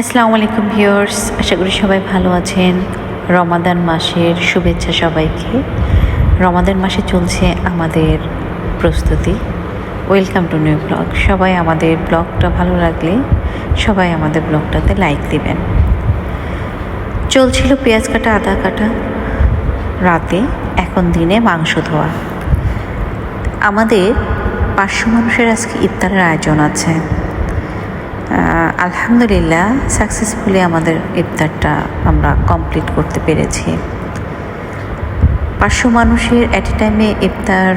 আসসালামু আলাইকুম ভিউয়ার্স, আশা করি সবাই ভালো আছেন। রমাদান মাসের শুভেচ্ছা সবাইকে। রমাদান মাসে চলছে আমাদের প্রস্তুতি। ওয়েলকাম টু নিউ ব্লগ সবাই আমাদের ব্লগটা ভালো লাগলে সবাই আমাদের ব্লগটাতে লাইক দিবেন। চলছিল পেঁয়াজ কাটা, আদা কাটা, রাতে, এখন দিনে মাংস ধোয়া। আমাদের পাঁচশো মানুষের আজকে ইফতারের আয়োজন আছে। আলহামদুলিল্লাহ সাকসেসফুলি আমাদের ইফতারটা আমরা কমপ্লিট করতে পেরেছি। পাঁচশো মানুষের অ্যাট এ টাইমে ইফতার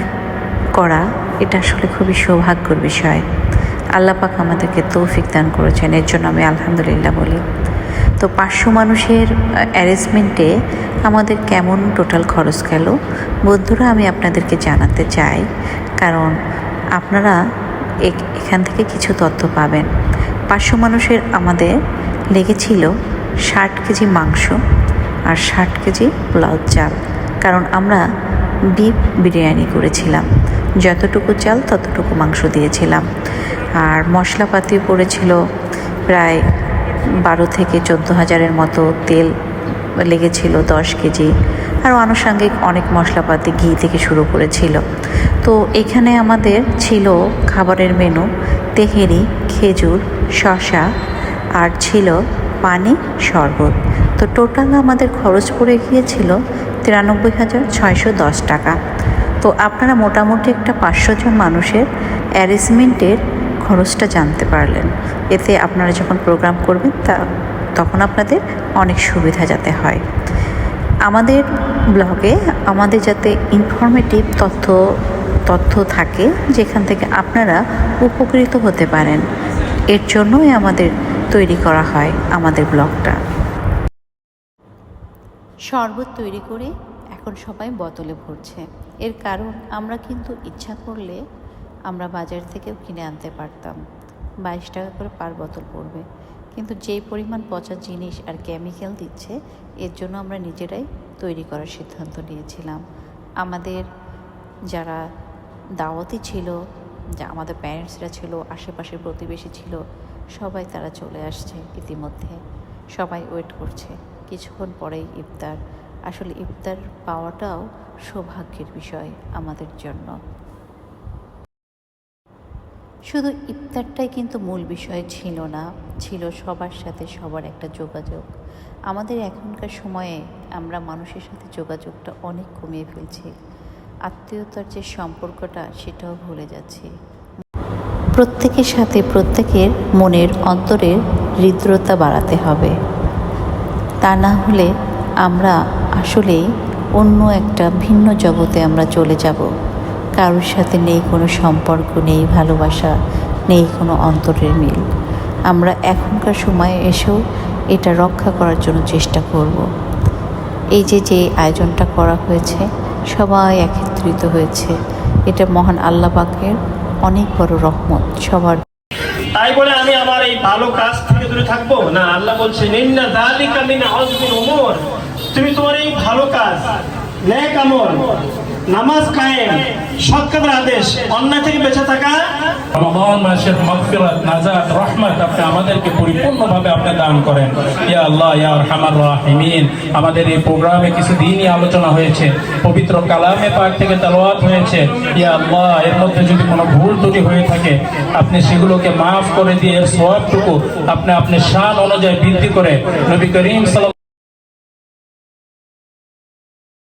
করা, এটা আসলে খুবই সৌভাগ্যর বিষয়। আল্লাপাক আমাদেরকে তৌফিক দান করেছেন, এর জন্য আমি আলহামদুলিল্লাহ বলি। তো পাঁচশো মানুষের অ্যারেঞ্জমেন্টে আমাদের কেমন টোটাল খরচ গেল? বন্ধুরা, আমি আপনাদেরকে জানাতে চাই, কারণ আপনারা এখান থেকে কিছু তথ্য পাবেন। পাঁচশো মানুষের আমাদের লেগেছিল ষাট কেজি মাংস আর ষাট কেজি পোলাও চাল, কারণ আমরা বিফ বিরিয়ানি করেছিলাম। যতটুকু চাল, ততটুকু মাংস দিয়েছিলাম। আর মশলাপাতি পড়েছিল প্রায় বারো থেকে চোদ্দ হাজারের মতো তেল লেগেছিল দশ কেজি। আর আনুষঙ্গিক অনেক মশলাপাতি ঘি থেকে শুরু করেছিল। তো এখানে আমাদের ছিল খাবারের মেনু, তেহেরি, খেজুর শশা আর ছিল পানি শরবত। তো টোটাল আমাদের খরচ পড়ে গিয়েছিল তিরানব্বই হাজার ছয়শো দশ টাকা। তো আপনারা মোটামুটি একটা পাঁচশো জন মানুষের অ্যারেঞ্জমেন্টের খরচটা জানতে পারলেন। এতে আপনারা যখন প্রোগ্রাম করবেন তা, তখন আপনাদের অনেক সুবিধা যাতে হয়। আমাদের ব্লগে আমাদের যাতে ইনফরমেটিভ তথ্য তথ্য থাকে, যেখান থেকে আপনারা উপকৃত হতে পারেন, এর জন্যই আমাদের তৈরি করা হয় আমাদের ব্লগটা। শরবত তৈরি করে এখন সবাই বোতলে ভরছে। এর কারণ, আমরা কিন্তু ইচ্ছা করলে আমরা বাজার থেকেও কিনে আনতে পারতাম। বাইশ টাকা করে পার বোতল পড়বে। কিন্তু যেই পরিমাণ পচা জিনিস আর কেমিক্যাল দিচ্ছে, এর জন্য আমরা নিজেরাই তৈরি করার সিদ্ধান্ত নিয়েছিলাম। আমাদের যারা দাওয়াতি ছিল, যা আমাদের প্যারেন্টসরা ছিল, আশেপাশের প্রতিবেশী ছিল, সবাই তারা চলে আসছে ইতিমধ্যে। সবাই ওয়েট করছে। কিছুক্ষণ পরেই ইফতার। আসলে ইফতার পাওয়াটাও সৌভাগ্যের বিষয় আমাদের জন্য। শুধু ইফতারটাই কিন্তু মূল বিষয় ছিল না, ছিল সবার সাথে সবার একটা যোগাযোগ। আমাদের এখনকার সময়ে আমরা মানুষের সাথে যোগাযোগটা অনেক কমিয়ে ফেলছি। আত্মীয়তার যে সম্পর্কটা, সেটাও ভুলে যাচ্ছি। প্রত্যেকের সাথে প্রত্যেকের মনের অন্তরের হৃদ্রতা বাড়াতে হবে। তা না হলে আমরা আসলেই অন্য একটা ভিন্ন জগতে আমরা চলে যাব। কারোর সাথে নেই কোনো সম্পর্ক, নেই ভালোবাসা, নেই কোনো অন্তরের মিল। আমরা এখনকার সময়ে এসেও এটা রক্ষা করার জন্য চেষ্টা করব। এই যে যে আয়োজনটা করা হয়েছে, সবাই একত্রিত হয়েছে। এটা মহান আল্লাহ পাকের অনেক বড় রহমত সবার। তাই বলে আমি আমার এই ভালো কাজ থেকে দূরে থাকব? না, আল্লাহ উমুর। তুমি তোমার এই ভালো কাজ নামাজ কায়েম, সৎ কাজের আদেশ, অন্যায় থেকে বেঁচে থাকা। মাসের মাগফিরাত, নাজাত, রহমত আপনি আমাদেরকে পরিপূর্ণভাবে আপনি দান করেন। ইয়া আল্লাহ, ইয়া আরহামার রাহিমিন। আমাদের এই প্রোগ্রামে আলোচনা হয়েছে। পবিত্র কালামে পাক থেকে তেলাওয়াত হয়েছে। ইয়া আল্লাহ, এর মধ্যে যদি কোনো ভুল ত্রুটি হয়ে থাকে, আপনি সেগুলোকে মাফ করে দিয়ে এর আপনি আপনি শান অনুযায়ী বৃদ্ধি করে নবী করিম সাল্লাল্লাহু